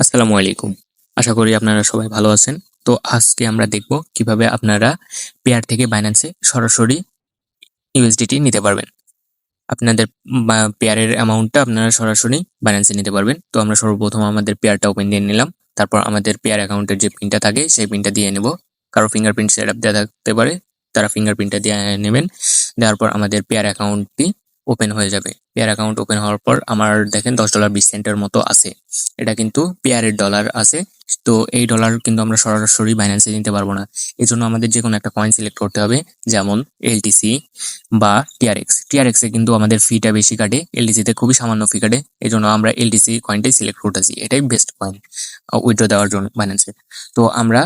আসসালামু আলাইকুম। আশা করি আপনারা সবাই ভালো আছেন। তো আজকে আমরা দেখব কীভাবে আপনারা পেয়ার থেকে বাইন্যান্সে সরাসরি ইউএসডিটি নিতে পারবেন। আপনাদের পেয়ারের অ্যামাউন্টটা আপনারা সরাসরি বাইন্যান্সে নিতে পারবেন। তো আমরা সর্বপ্রথম আমাদের পেয়ারটা ওপেন দিয়ে নিলাম। তারপর আমাদের পেয়ার অ্যাকাউন্টের যে পিনটা থাকে, সেই পিনটা দিয়ে নেব। কারও ফিঙ্গারপ্রিন্ট সেট আপ দেওয়া থাকতে পারে, তারা ফিঙ্গারপ্রিন্টটা দিয়ে নেবেন। দেওয়ার পর আমাদের পেয়ার অ্যাকাউন্টটি ওপেন হয়ে যাবে। পেয়ার অ্যাকাউন্ট ওপেন হওয়ার পর আমার দেখেন দশ ডলার বিশ সেন্টের মতো আছে। এটা কিন্তু পেয়ারের ডলার আছে। তো এই ডলার কিন্তু আমরা সরাসরি বাইন্যান্সে নিতে পারব না। এই জন্য আমাদের যে কোনো একটা কয়েন সিলেক্ট করতে হবে, যেমন এলটিসি বা টিআরএক্স টিআরএক্স কিন্তু আমাদের ফিটা বেশি কাটে এলটিসি তে খুবই সামান্য ফি কাটে। এই জন্য আমরা এলটিসি কয়েনটাই সিলেক্ট করতেছি। এটাই বেস্ট কয়েন উইথড্র দেওয়ার জন্য বাইন্যান্সে তো আমরা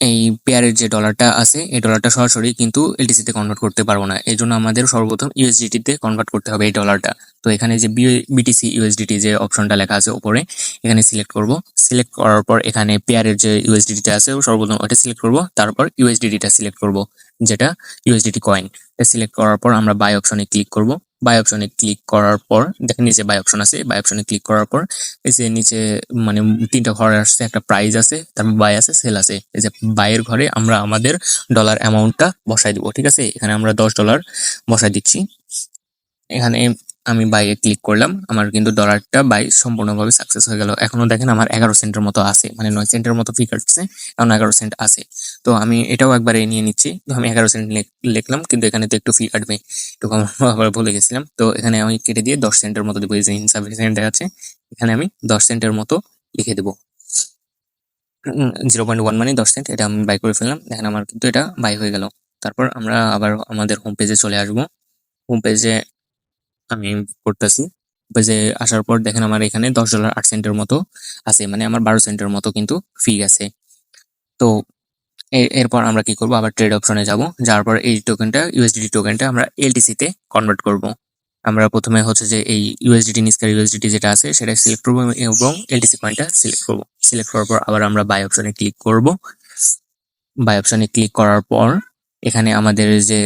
এই পেয়ারের যে ডলারটা আছে, এই ডলারটা সরাসরি কিন্তু এলটিসি তে কনভার্ট করতে পারব না। এই জন্য আমাদের সর্বপ্রথম ইউএসডিটি তে কনভার্ট করতে হবে এই ডলারটা তো এখানে যে বিটিসি ইউএসডিটি যে অপশনটা লেখা আছে ওপরে এখানে সিলেক্ট করব। সিলেক্ট করার পর এখানে পেয়ারের যে ইউএসডিটিটা আছে সর্বপ্রথম ওটা সিলেক্ট করব। তারপর ইউএসডিটিটা সিলেক্ট করব, যেটা ইউএসডিটি কয়েন সিলেক্ট করার পর আমরা বাই অপশনে ক্লিক করব। বাই অপশনে ক্লিক করার পর, দেখেন নিচে বাই অপশন আছে বাই অপশনে ক্লিক করার পর, এই যে নিচে মানে তিনটা ঘর আসছে, একটা প্রাইজ আছে, তারপর বাই আছে সেল আছে। এই যে বাইয়ের ঘরে আমরা আমাদের ডলার অ্যামাউন্টটা বসাই দিব, ঠিক আছে? এখানে আমরা দশ ডলার বসাই দিচ্ছি। এখানে আমি বাইয়ে ক্লিক করলাম, আমার কিন্তু ডলারটা বাই সম্পূর্ণভাবে সাকসেস হয়ে গেল। এখনও দেখেন আমার এগারো সেন্টের মতো আছে মানে নয় সেন্টের মতো ফি কাটছে এখন এগারো সেন্ট আছে। তো আমি এটাও একবারে নিয়ে নিচ্ছি। তো আমি এগারো সেন্ট লিখলাম, কিন্তু এখানে তো একটু ফি কাটবে একটু কম আবার ভুলে গেছিলাম। তো এখানে আমি কেটে দিয়ে দশ সেন্টের মতো দেবো, এই যে ইনসাফিসিয়েন্ট দেখাচ্ছে এখানে আমি দশ সেন্টের মতো লিখে দেবো। জিরো পয়েন্ট ওয়ান মানে দশ সেন্ট এটা আমি বাই করে ফেললাম, দেখেন আমার কিন্তু এটা বাই হয়ে গেল। তারপর আমরা আবার আমাদের হোম পেজে চলে আসব। হোম পেজে আমি করতেছি। পেজে আসার পর দেখেন আমার এখানে দশ ডলার আট সেন্টের মতো আছে। মানে আমার বারো সেন্টের মতো কিন্তু ফি আছে। তো এরপর আমরা কি করব? আবার ট্রেড অপশনে যাব। যাওয়ার পর এই টোকেনটা ইউএসডিটি টোকেনটা আমরা এলটিসি তে কনভার্ট করব। আমরা প্রথমে হচ্ছে যে এই ইউএসডিটি নিস্কার ইউএসডিটি যেটা আছে, সেটা সিলেক্ট করব এবং এলটিসি কয়েনটা সিলেক্ট করব। সিলেক্ট করার পর আবার আমরা বাই অপশনে ক্লিক করব। বাই অপশনে ক্লিক করার পর এখানে আমাদের যে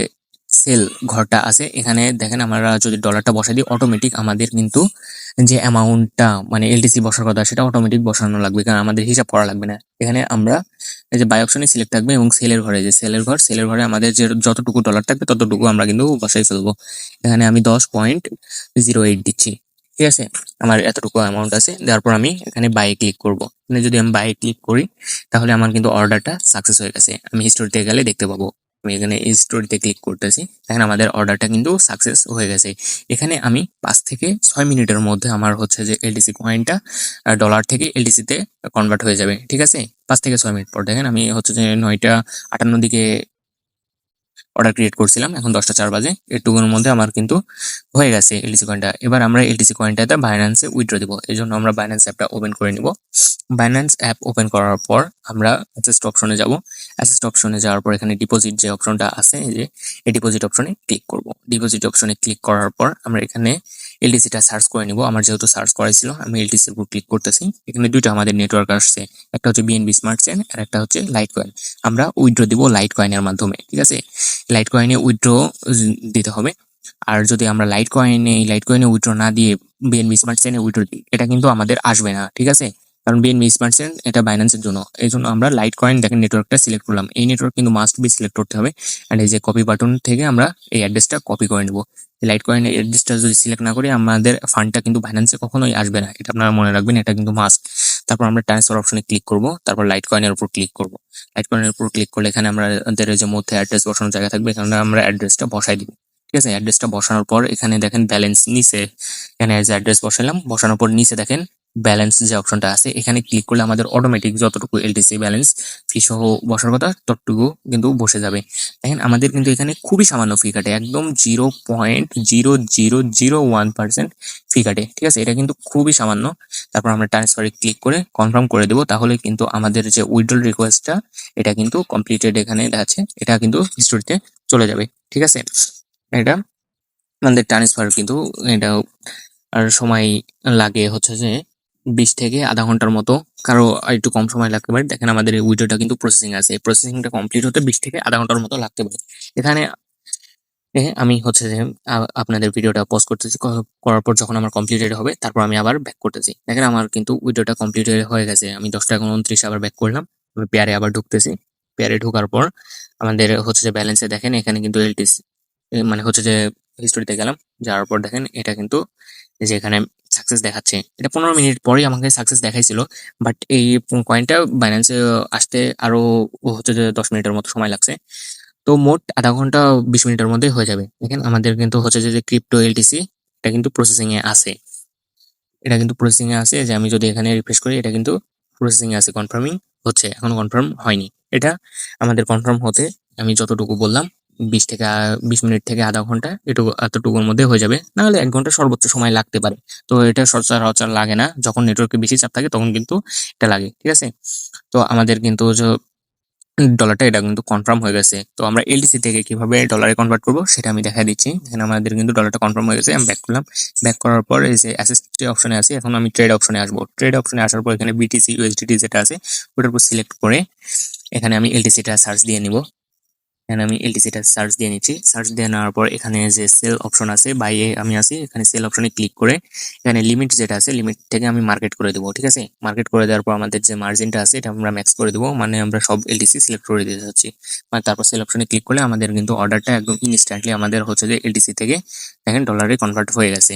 সেল ঘরটা আছে। এখানে দেখেন আমরা যদি ডলারটা বসাই দিই অটোমেটিক আমাদের কিন্তু যে অ্যামাউন্টটা মানে এলটিসি বসার কথা, সেটা অটোমেটিক বসানো লাগবে, কারণ আমাদের হিসাব করা লাগবে না। এখানে আমরা এই যে বাই অপশনে সিলেক্ট থাকবে এবং সেলের ঘরে, যে সেলের ঘর, সেলের ঘরে আমাদের যে যতটুকু ডলার থাকবে, ততটুকু আমরা কিন্তু বসাই ফেলব। এখানে আমি দশ পয়েন্ট জিরো এইট দিচ্ছি, ঠিক আছে? আমার এতটুকু অ্যামাউন্ট আছে, তারপর আমি এখানে বাই ক্লিক করব। যদি আমি বাই ক্লিক করি, তাহলে আমার কিন্তু অর্ডারটা সাকসেস হয়ে গেছে। আমি হিস্টোরিতে গেলে দেখতে পাবো। আমি এখানে এই স্টোরিতে ক্লিক করতেছি। দেখেন আমাদের অর্ডারটা কিন্তু সাকসেস হয়ে গেছে। এখানে আমি পাঁচ থেকে ছয় মিনিটের মধ্যে আমার হচ্ছে যে এলডিসি কয়েনটা ডলার থেকে এলডিসিতে কনভার্ট হয়ে যাবে। ঠিক আছে? পাঁচ থেকে ছয় মিনিট পর। দেখেন আমি হচ্ছে যে নয়টা আটান্ন দিকে অর্ডার ক্রিয়েট করছিলাম, এখন দশটা চার বাজে। এটুকুর মধ্যে আমার কিন্তু হয়ে গেছে এলটিসি কয়েনটা এবার আমরা এলটিসি কয়েনটাতে বাইন্যান্সে উইথড্র দিব। এই জন্য আমরা বাইন্যান্স অ্যাপটা ওপেন করে নিব। বাইন্যান্স অ্যাপ ওপেন করার পর আমরা অ্যাসেস্ট অপশনে যাব। অ্যাসেস্ট অপশনে যাওয়ার পর এখানে ডিপোজিট যে অপশনটা আছে, এই যে, এই ডিপোজিট অপশনে ক্লিক করব। ডিপোজিট অপশনে ক্লিক করার পর আমরা এখানে এলটিসিটা সার্চ করে নিব। আমার যেহেতু সার্চ করাইছিল আমি এলটিসির উপর ক্লিক করতেছি। এখানে দুইটা আমাদের নেটওয়ার্ক আসছে। একটা হচ্ছে বিএনবি স্মার্ট চেন আর একটা হচ্ছে লাইট কয়েন আমরা উইথড্র দিব লাইট কয়েনের মাধ্যমে, ঠিক আছে? লাইট কয়েনে উইথড্র দিতে হবে। আর যদি আমরা লাইট কয়েনে লাইট কয়েনে উইথড্র না দিয়ে বিএনবি স্মার্ট চেনে উইড্রো দিই, এটা কিন্তু আমাদের আসবে না, ঠিক আছে? কারণ বিএনবি স্মার্ট চেন এটা বাইন্যান্সের জন্য। এই জন্য আমরা লাইট কয়েন দেখেন নেটওয়ার্কটা সিলেক্ট করলাম। এই নেটওয়ার্ক কিন্তু মাস্ট বি সিলেক্ট করতে হবে। অ্যান্ড এই যে কপি বাটন থেকে আমরা এই অ্যাড্রেসটা কপি করে নেব। লাইট কয়েন অ্যাড্রেসটা যদি সিলেক্ট না করি, আমাদের ফান্ডটা কিন্তু বাইন্যান্সে কখনোই আসবে না। এটা আপনারা মনে রাখবেন, এটা কিন্তু মাস্ট তারপর আমরা ট্রান্সফার অপশনে ক্লিক করব, তারপর লাইট কয়েনের উপর ক্লিক করব। লাইট কয়েনের উপর ক্লিক করলে এখানে আমাদের যে মধ্যে অ্যাড্রেস বসানোর জায়গা থাকবে, এখানে আমরা অ্যাড্রেসটা বসাই দিব। ঠিক আছে? অ্যাড্রেসটা বসানোর পর এখানে দেখেন ব্যালেন্স নিচে, এখানে অ্যাড্রেস বসালাম, বসানোর পর নিচে দেখেন ব্যালেন্স যে অপশনটা আছে, এখানে ক্লিক করলে আমাদের অটোমেটিক যতটুকু এলটিসি ব্যালেন্স ফি সহ বসার কথা ততটুকু কিন্তু বসে যাবে। দেখেন, আমাদের কিন্তু এখানে খুবই সামান্য ফি কাটে, একদম zero point zero zero zero one percent fee কাটে, ঠিক আছে? এটা কিন্তু খুবই সামান্য। তারপর আমরা ট্রান্সফারে ক্লিক করে কনফার্ম করে দেবো, তাহলে কিন্তু আমাদের যে উইড্রল রিকোয়েস্টটা এটা কিন্তু কমপ্লিটেড এখানে আছে, এটা কিন্তু হিস্টোরিতে চলে যাবে, ঠিক আছে? এটা আমাদের ট্রান্সফার কিন্তু এটা আর সময় লাগে হচ্ছে যে বিশ থেকে আধা ঘণ্টার মতো, কারও একটু কম সময় লাগতে পারে। দেখেন আমাদের এই উইডিওটা কিন্তু প্রসেসিং আছে। প্রসেসিংটা কমপ্লিট হতে বিশ থেকে আধা ঘণ্টার মতো লাগতে পারে। এখানে আমি হচ্ছে যে আপনাদের ভিডিওটা পজ করতেছি। করার পর যখন আমার কমপ্লিটেড হবে, তারপর আমি আবার ব্যাক করতেছি। দেখেন আমার কিন্তু ভিডিওটা কমপ্লিট হয়ে গেছে। আমি দশটা এখন উনত্রিশ আবার ব্যাক করলাম। আমি পেয়ারে আবার ঢুকতেছি। পেয়ারে ঢোকার পর আমাদের হচ্ছে যে ব্যালেন্সে দেখেন, এখানে কিন্তু এলটিসি মানে হচ্ছে যে হিস্টোরিতে গেলাম। যাওয়ার পর দেখেন, এটা কিন্তু যে এখানে সাকসেস দেখাচ্ছে। এটা পনেরো মিনিট পরেই আমাকে সাকসেস দেখাইছিল বাট এই কয়েনটা বাইন্যান্সে আসতে আরও হচ্ছে যে দশ মিনিটের মতো সময় লাগছে। তো মোট আধা ঘণ্টা বিশ মিনিটের মধ্যে হয়ে যাবে। দেখেন, আমাদের কিন্তু হচ্ছে যে ক্রিপ্টো এলটিসি এটা কিন্তু প্রসেসিং এ আছে। এটা কিন্তু প্রসেসিং এ আছে, যে আমি যদি এখানে রিফ্রেশ করি, এটা কিন্তু প্রসেসিং এ আছে কনফার্মিং হচ্ছে, এখন কনফার্ম হয়নি। এটা আমাদের কনফার্ম হতে আমি যতটুকু বললাম বিশ থেকে বিশ মিনিট থেকে আধা ঘণ্টা এটুকু, এতটুকুর মধ্যে হয়ে যাবে। নাহলে এক ঘণ্টা সর্বোচ্চ সময় লাগতে পারে। তো এটা সচরাচর লাগে না। যখন নেটওয়ার্কে বেশি চাপ থাকে তখন কিন্তু এটা লাগে, ঠিক আছে? তো আমাদের কিন্তু ডলারটা এটা কিন্তু কনফার্ম হয়ে গেছে। তো আমরা এলডিসি থেকে কীভাবে ডলারে কনভার্ট করব সেটা আমি দেখা দিচ্ছি। এখানে আমাদের কিন্তু ডলারটা কনফার্ম হয়ে গেছে, আমি ব্যাক করলাম। ব্যাক করার পর এই যে অ্যাসেসটি অপশনে আছে, এখন আমি ট্রেড অপশনে আসব। ট্রেড অপশনে আসার পর এখানে বিটিসি ইউএসডিটি যেটা আছে, ওটার উপর সিলেক্ট করে এখানে আমি এলটিসিটা সার্চ দিয়ে নিব। এখানে আমি এলটিসিটা সার্চ দিয়ে নিচ্ছি। সার্চ দিয়ে নেওয়ার পর এখানে যে সেল অপশন আছে বাইয়ে আমি আছি। এখানে সেল অপশনে ক্লিক করে এখানে লিমিট যেটা আছে লিমিট থেকে আমি মার্কেট করে দেবো, ঠিক আছে? মার্কেট করে দেওয়ার পর আমাদের যে মার্জিনটা আছে, এটা আমরা ম্যাক্স করে দেবো। মানে আমরা সব এলটিসি সিলেক্ট করে দিতে চাচ্ছি মানে তারপর সেল অপশনে ক্লিক করলে আমাদের কিন্তু অর্ডারটা একদম ইনস্ট্যান্টলি আমাদের হচ্ছে যে এলটিসি থেকে দেখেন ডলারে কনভার্ট হয়ে গেছে।